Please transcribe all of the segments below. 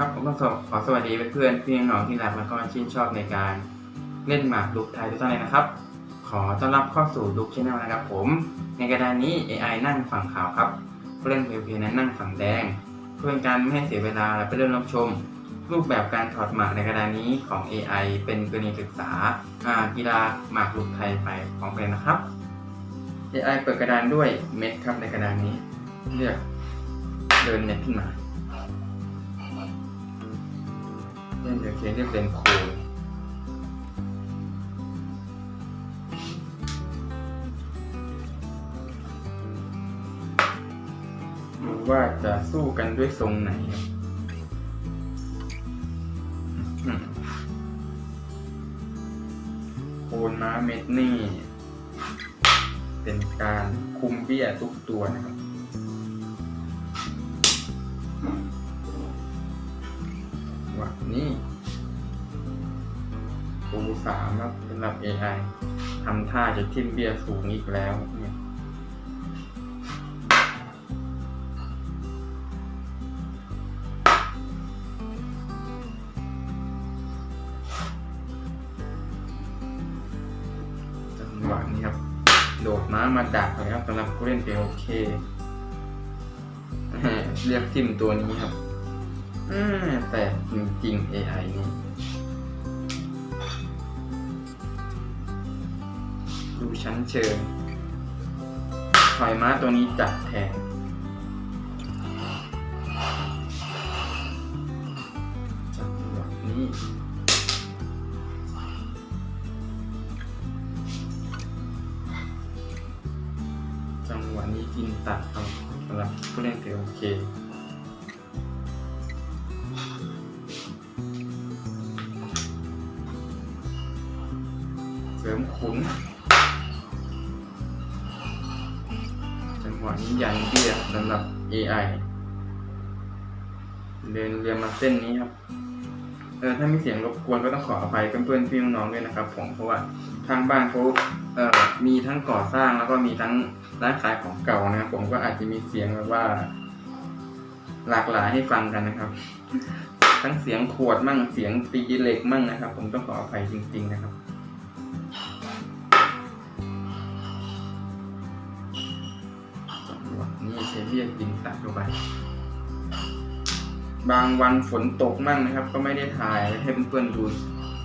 ครับผมก็ขอขอสวัสดีเพื่อนๆพี่น้องที่รักและก็ชื่นชอบในการเล่นหมากรุกไทยทุกท่านเลยนะครับ ขอต้อนรับเข้าสู่ลุกชแนลนะครับผม ในกระดานนี้ AI นั่งฝั่งขาวครับผู้เล่นเพลย์นั้นนั่งฝั่งแดง เพื่อเป็นการไม่ให้เสียเวลาและไปเริ่มรับชม รูปแบบการถอดหมากในกระดานนี้ของ AI เป็นกรณีศึกษากีฬาหมากรุกไทยไปของเป็นนะครับ AI เปิดกระดานด้วยเม็ดครับในกระดานนี้เลือกเดินเม็ดขึ้นมา เล่นเดี๋ยเขียนเรียเป็นโคดดูว่าจะสู้กันด้วยทรงไหนครับอืมโคนม้าเม็ดนี่ เป็นการคุมเบี้ยทุกตัวนะครับ นนี้ปูสามครับสำหรับ AI ทำท่าจะทิ่มเบียร์สูงอีกแล้วเนี่ยจังหวะนี้ครับ โดดม้ามาดักเลยครับสำหรับผู้เล่นเปโอเค เรียกทิมตัวนี้ครับ อืมแต่จริงๆ AI นี่ดูชั้นเชิงถอยม้าตัวนี้จัดแทนจังหวะนี้จังหวะนี้กินตัดเอาสำหรับผู้เล่นเพียโอเค ขุนจังหวะนี้ยันเบี้ยสำหรับ AI เดินเรือมาเส้นนี้ครับ เออถ้ามีเสียงรบกวนก็ต้องขออภัยเพื่อนๆพี่น้องๆด้วยนะครับ ผมเพราะว่าทางบ้านเขาเอ่อมีทั้งก่อสร้างแล้วก็มีทั้งร้านขายของเก่านะครับผมก็อาจจะมีเสียงแบบว่า หลากหลายให้ฟังกันนะครับ ทั้งเสียงขวดมั่งเสียงตีเหล็กมั่งนะครับ ผมต้องขออภัยจริง ๆ นะครับ นี้เชเบียกินตัดเข้าไป บางวันฝนตกมั่งนะครับ ก็ไม่ได้ถ่ายให้เพื่อนๆดู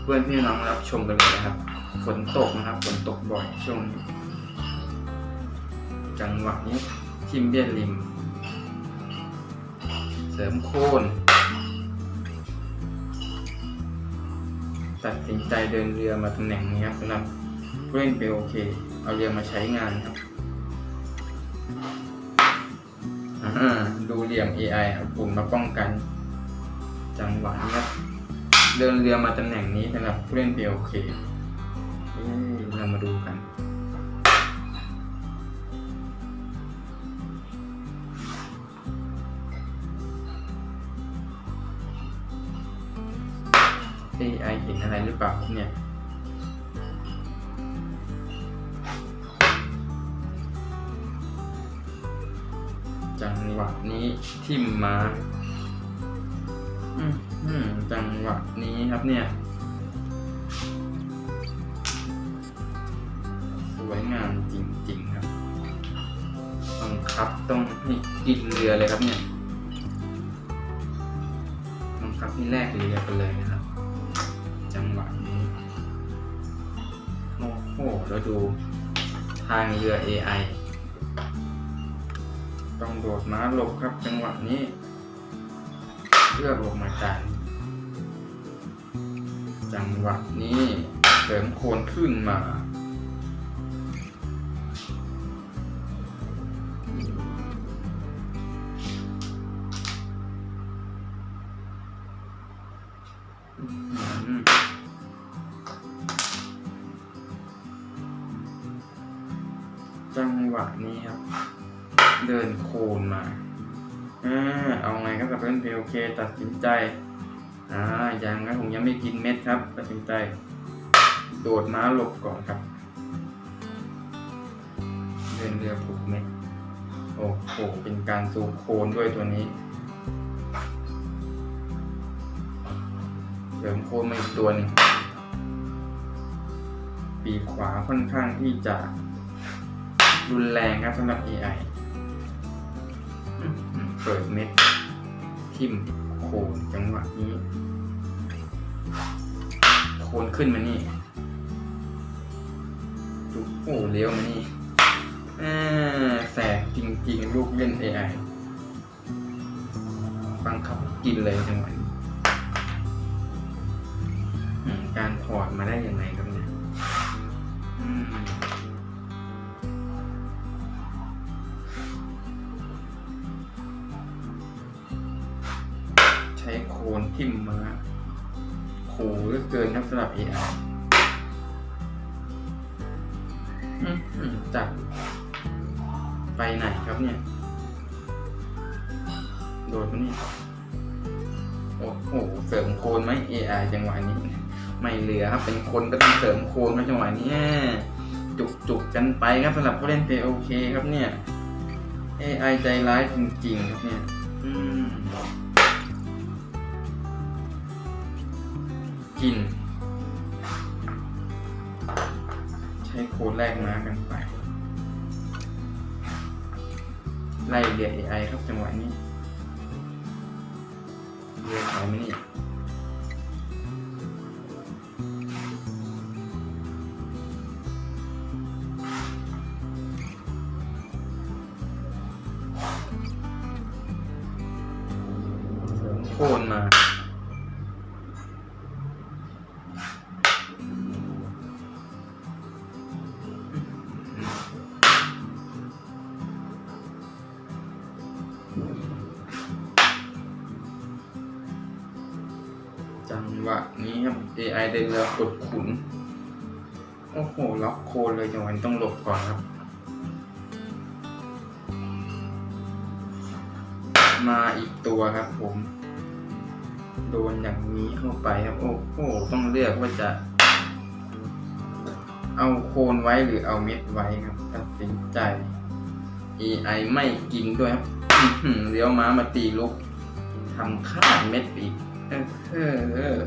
เพื่อนพี่น้องรับชมกันเลยนะครับ ฝนตกนะครับ ฝนตกบ่อยช่วงนี้จังหวะนี้ทิมเบียริม เสริมโคนตัดสินใจเดินเรือมาตำแหน่งนี้ครับสำหรับผู้เล่นเปโอเค เอาเรือมาใช้งานครับ อ่าดูเหลี่ยม AI เอาปุ่มมาป้องกัน จังหวะนี้ครับเดินเรือมาตำแหน่งนี้สำหรับผู้เล่น POK เอ้ยเรามาดูกัน AI เห็นอะไรหรือเปล่าเนี่ย จังหวะนี้ทิมมาอืมจังหวะนี้ครับเนี่ย สวยงามจริงๆครับบังคับต้องให้กินเรือเลยครับเนี่ยบังคับให้แลกเรือกันเลยนะครับ จังหวะนี้ โอ้โหแล้วดูทางเรือ AI ต้องโดดม้าหลบครับจังหวะนี้เลือกลงมากันจังหวะนี้เสริมโคนขึ้นมาจังหวะนี้ครับ เดินโคนมาอ่าเอาไงครับกับเพื่อนเพลโอเคตัดสินใจอ่ายังนะผมยังไม่กินเม็ดครับ ตัดสินใจ โดดม้าหลบก่อนครับ เดินเรือผูกเม็ดโอ้โหเป็นการซูมโคนด้วยตัวนี้ริมโค้ดมาอีกตัวหนึ่งปีกขวาค่อนข้างที่จะรุนแรงครับสำหรับ AI อืมอืม เปิดเม็ด ทิมโคนจังหวะนี้ โคนขึ้นมานี่ดูโอ้เลี้ยวมานี่อแสบจริงๆ ลูกเล่น AI บังคับกินเลยจังหวะนี้การถอดมาได้ยังไงครับ ช้โคนทิ่มมาขู่เหลือเกินครับสำหรับ AI อืมอืมจับไปไหนครับเนี่ย โดดมานี่โอ้โห เสริมโคนไหม AI จังหวะนี้ ไม่เหลือครับ เป็นคนก็ต้องเสริมโคนมาจังหวะนี้จุกจุกกันไปครับสำหรับผู้เล่นเพโอเคครับเนี่ย AI ใจร้ายจริงๆครับเนี่ย อืม กิน ใช้โค้ดแรกมากันไป ไล่เรียก AI ครับจังหวะนี้เรียกเขาไหมนี่เสริมโคนมา AI ได้เรือกดขุน โอ้โห ล็อกโคนเลยจังหวะนี้ต้องหลบก่อนครับ มาอีกตัวครับผม โดนอย่างนี้เข้าไปครับ โอ้โห ต้องเลือกว่าจะ เอาโคนไว้หรือเอาเม็ดไว้ครับตัดสินใจ AI ไม่กินด้วยครับเลี้ยวม้ามาตีลุกทำข้ามเม็ดอีกเออ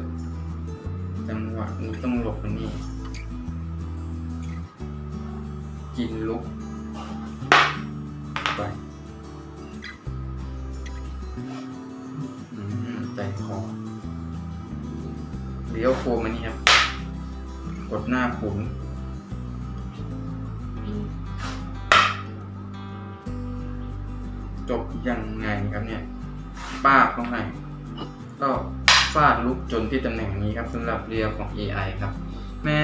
จังหวะนี้ต้องหลบอันนี่กินลุก ไปใจคอเลี้ยวโคมอันนี้ครับ กดหน้าขุนจบยังไงครับเนี่ยป้าบเข้าให้ก็ ฟาดลุกจนที่ตำแหน่งนี้ครับสำหรับเรียของ AI ครับ แม่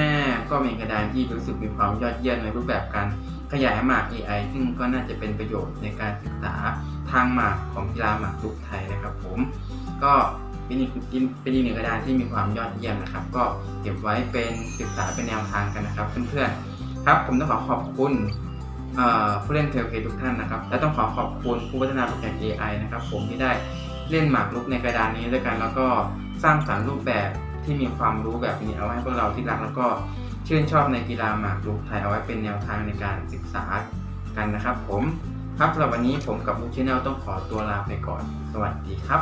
ก็เป็นกระดานที่รู้สึกมีความยอดเยี่ยมในรูปแบบการขยายหมาก AI ซึ่งก็น่าจะเป็นประโยชน์ในการศึกษาทางหมากของกีฬาหมากรุกไทยนะครับผม ก็เป็นอีกเป็นอีกหนึ่งกระดานที่มีความยอดเยี่ยมนะครับ ก็เก็บไว้เป็นศึกษาเป็นแนวทางกันนะครับเพื่อนๆครับ ผมต้องขอขอบคุณผู้เล่นเทลเคทุกท่านนะครับ และต้องขอขอบคุณผู้พัฒนาโปรแกรม AI นะครับ ผมที่ได้ เล่นหมากรุกในกระดานนี้ด้วยกัน แล้วก็สร้างสรรค์รูปแบบที่มีความรู้แบบนี้เอาไว้ให้พวกเราที่รักแล้วก็ชื่นชอบในกีฬาหมากรุกไทยเอาไว้เป็นแนวทางในการศึกษากันนะครับ ผมครับสำหรับวันนี้ผมกับลูกชแนลต้องขอตัวลาไปก่อน สวัสดีครับ